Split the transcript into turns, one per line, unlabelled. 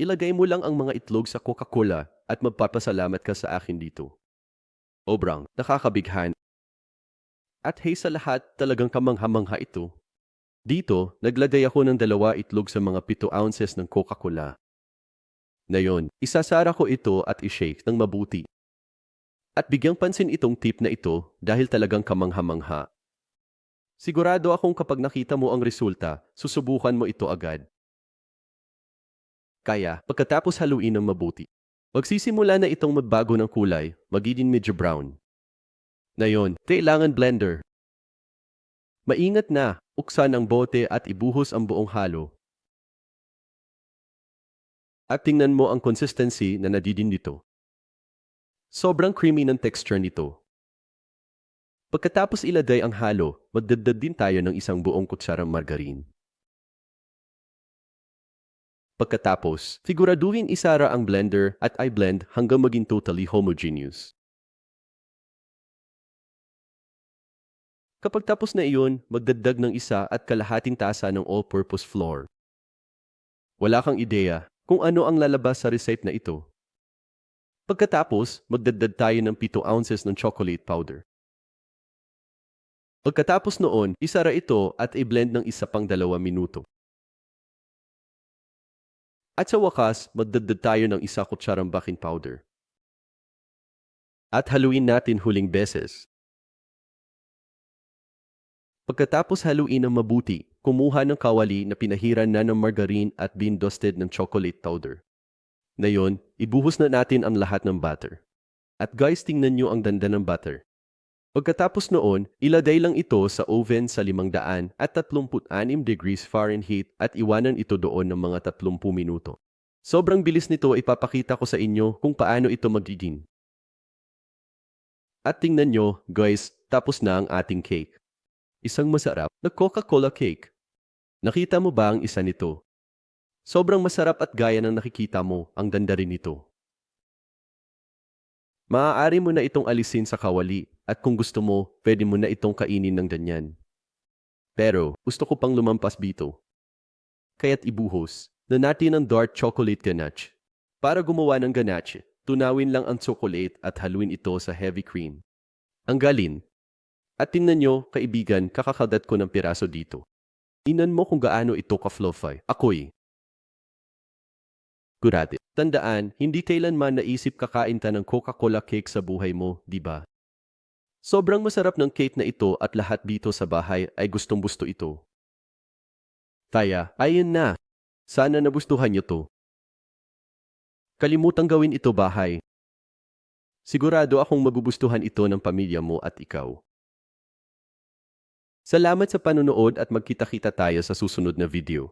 ilagay mo lang ang mga itlog sa Coca-Cola at magpapasalamat ka sa akin dito. Obrang nakakabighan. At hey sa lahat, talagang kamangha-mangha ito. Dito, naglagay ako ng dalawa itlog sa mga 7 ounces ng Coca-Cola. Ngayon, isasara ko ito at i-shake ng mabuti. At bigyang pansin itong tip na ito dahil talagang kamangha-mangha. Sigurado akong kapag nakita mo ang resulta, susubukan mo ito agad. Kaya, pagkatapos haluin ng mabuti, magsisimula na itong magbago ng kulay, magiging medyo brown. Ngayon, kailangan blender. Maingat na, uksan ang bote at ibuhos ang buong halo. At tingnan mo ang consistency na nadidin dito. Sobrang creamy ng texture nito. Pagkatapos ilagay ang halo, magdagdag din tayo ng isang buong kutsarang margarine. Pagkatapos, siguraduhin isara ang blender at i-blend hanggang maging totally homogeneous. Kapag tapos na iyon, magdagdag ng isa at kalahating tasa ng all-purpose flour. Wala kang ideya kung ano ang lalabas sa recipe na ito. Pagkatapos, magdagdag tayo ng 7 ounces ng chocolate powder. Pagkatapos noon, isara ito at i-blend ng isa pang dalawa minuto. At sa wakas, magdagdag tayo ng isa kutsarang baking powder. At haluin natin huling beses. Pagkatapos haluin ng mabuti, kumuha ng kawali na pinahiran na ng margarine at bean dusted ng chocolate powder. Ngayon, ibuhos na natin ang lahat ng butter. At guys, tingnan nyo ang danda ng butter. Pagkatapos noon, ilagay lang ito sa oven sa 500 at 36 degrees Fahrenheit at iwanan ito doon ng mga 30 minuto. Sobrang bilis nito ipapakita ko sa inyo kung paano ito magiging. At tingnan nyo, guys, tapos na ang ating cake. Isang masarap na Coca-Cola cake. Nakita mo ba ang isa nito? Sobrang masarap at gaya ng nakikita mo, ang ganda rin nito. Maaari mo na itong alisin sa kawali at kung gusto mo, pwede mo na itong kainin ng ganyan. Pero gusto ko pang lumampas dito. Kaya't ibuhos na natin ang dark chocolate ganache. Para gumawa ng ganache, tunawin lang ang chocolate at haluin ito sa heavy cream. Ang galin. At tingnan nyo, kaibigan, kakakadat ko ng piraso dito. Inan mo kung gaano ito ka-fluffy. Ako'y. Kurate. Tandaan, hindi kailanman naisip kakain ta ng Coca-Cola cake sa buhay mo, di ba? Sobrang masarap ng cake na ito at lahat dito sa bahay ay gustong-gusto ito. Kaya, ayun na. Sana nagustuhan niyo to. Kalimutang gawin ito bahay. Sigurado akong magugustuhan ito ng pamilya mo at ikaw. Salamat sa panonood at magkita-kita tayo sa susunod na video.